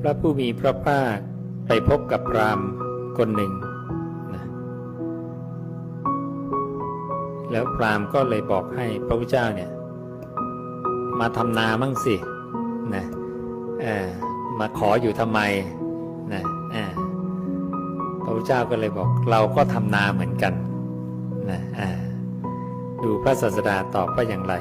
พระผู้มีพระภาคไปพบกับพรามคนหนึ่งนะแล้วพรามก็เลยบอกให้พระพุทธเจ้าเนี่ยมาทำนามั่งสินะมาขออยู่ทำไมนะพระพุทธเจ้าก็เลยบอกเราก็ทำนาเหมือนกันนะอ่าดูพระศาสดาตอบว่าอย่างไร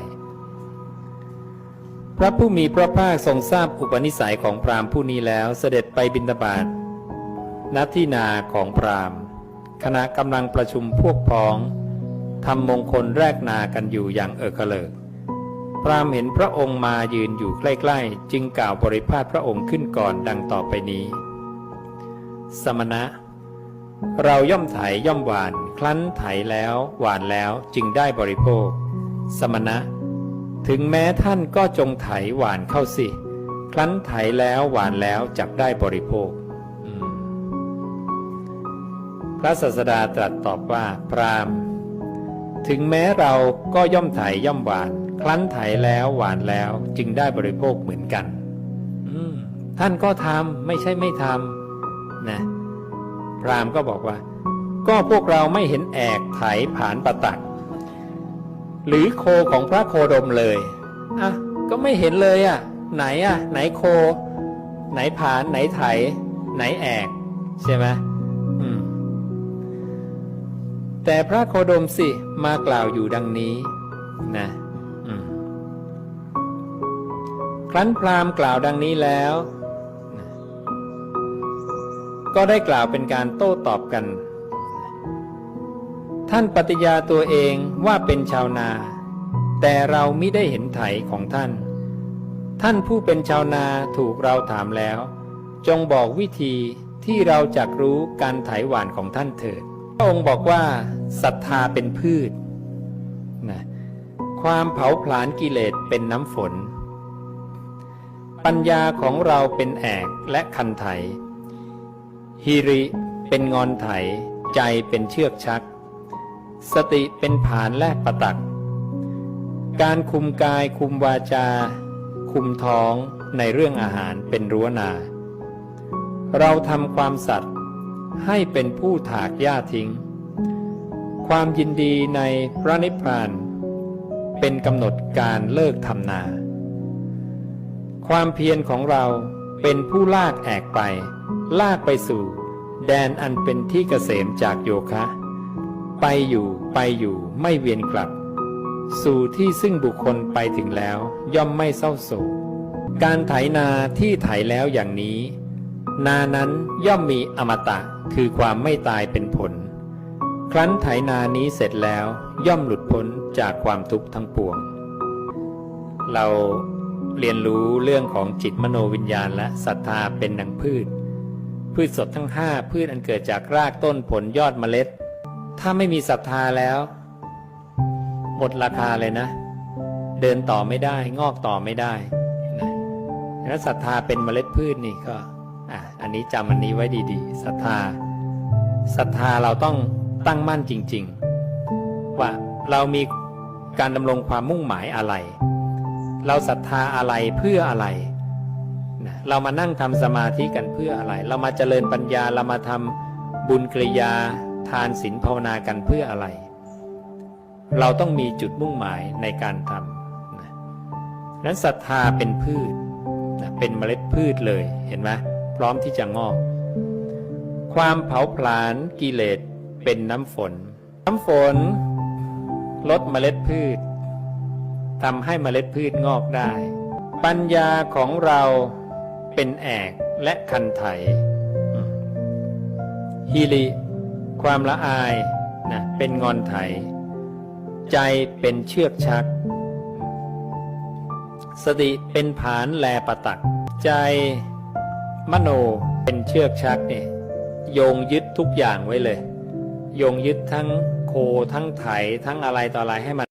พระผู้มีพระภาคทรงทราบอุปนิสัยของพราหมณ์ผู้นี้แล้วเสด็จไปบิณฑบาตณที่นาของพราหมณ์ ขณะกำลังประชุมพวกพ้องทำมงคลแรกนากันอยู่อย่างเออกเลิกพราหมณ์เห็นพระองค์มายืนอยู่ใกล้ๆ จึงกล่าวบริพาทพระองค์ขึ้นก่อนดังต่อไปนี้ สมณะ เราย่อมไถย่อมหวานครั้นไถแล้ว หวานแล้วจึงได้บริโภค สมณะ ถึงแม้ท่านก็จงไถหวานเข้าสิ ครั้นไถแล้วหวานแล้วจักได้บริโภค พระศาสดาตรัสตอบว่าพรามถึงแม้เราก็ย่อมไถย่อมหวาน ครั้นไถแล้วหวานแล้วจึงได้บริโภคเหมือนกันท่านก็ทำไม่ใช่ไม่ทำนะพรามก็บอกว่า ก็พวกเราไม่เห็นแอกไถผานประตัก หรือโคของพระโคดมเลยอะก็ไม่เห็นเลยอะ ไหนอะ ไหนโค ไหนผานไหนไถ ไหนแอก ใช่ไหมอืม แต่พระโคดมสิมากล่าวอยู่ดังนี้ นะอืมครั้นพราหมณ์กล่าวดังนี้แล้ว ก็ได้กล่าวเป็นการโต้ตอบกัน ท่านปฏิญาตัวเองว่าเป็นชาวนา แต่เรามิได้เห็นไถของท่าน ท่านผู้เป็นชาวนาถูกเราถามแล้ว จงบอกวิธีที่เราจักรู้การไถหวานของท่านเถิด พระองค์บอกว่าศรัทธาเป็นพืชนะความเผาผลาญกิเลสเป็นน้ำฝน ปัญญาของเราเป็นแอกและคันไถฮิริเป็นงอนไถ ใจเป็นเชือกชัก สติเป็นผานแลกประตัก การคุมกายคุมวาจา คุมท้องในเรื่องอาหารเป็นรั้วนา เราทำความสัตย์ให้เป็นผู้ถากหญ้าทิ้ง ความยินดีในพระนิพพาน เป็นกำหนดการเลิกทำนา ความเพียรของเราเป็นผู้ลากแอกไป ลากไปสู่ แดนอันเป็นที่เกษมจากโยคะ ไปอยู่ไปอยู่ไม่เวียนกลับ สู่ที่ซึ่งบุคคลไปถึงแล้วย่อมไม่เศร้าโศก การไถนาที่ไถแล้วอย่างนี้ นานั้นย่อมมีอมตะคือความไม่ตายเป็นผล ครั้นไถนานี้เสร็จแล้วย่อมหลุดพ้นจากความทุกข์ทั้งปวง เราเรียนรู้เรื่องของจิตมโนวิญญาณและศรัทธาเป็นดังพืช พืชสดทั้งห้าพืชอันเกิดจากรากต้นผลยอดเมล็ด ถ้าไม่มีศรัทธาแล้ว หมดราคาเลยนะ เดินต่อไม่ได้ งอกต่อไม่ได้นะแล้วศรัทธาเป็นเมล็ดพืชนี่ก็อะอันนี้จำอันนี้ไว้ดีๆศรัทธาศรัทธาเราต้องตั้งมั่นจริง ๆ ว่าเรามีการดำรงความมุ่งหมายอะไร เราศรัทธาอะไรเพื่ออะไรนะเรามานั่งทำสมาธิกันเพื่ออะไร เรามาเจริญปัญญาเรามาทำบุญกริยา ทานศีลภาวนากันเพื่ออะไร เราต้องมีจุดมุ่งหมายในการทำนะนั้นศรัทธาเป็นพืชนะเป็นเมล็ดพืชเลยเห็นไหมพร้อมที่จะงอก ความเผาผลาญกิเลสเป็นน้ำฝน น้ำฝนลดเมล็ดพืชทำให้เมล็ดพืชงอกได้ ปัญญาของเราเป็นแอกและคันไถฮิริ ความละอายนะเป็นงอนไถ ใจเป็นเชือกชัก สติเป็นผานแลประตัก ใจมโนเป็นเชือกชักเนี่ยโยงยึดทุกอย่างไว้เลย โยงยึดทั้งโคทั้งไถทั้งอะไรต่ออะไรให้มัน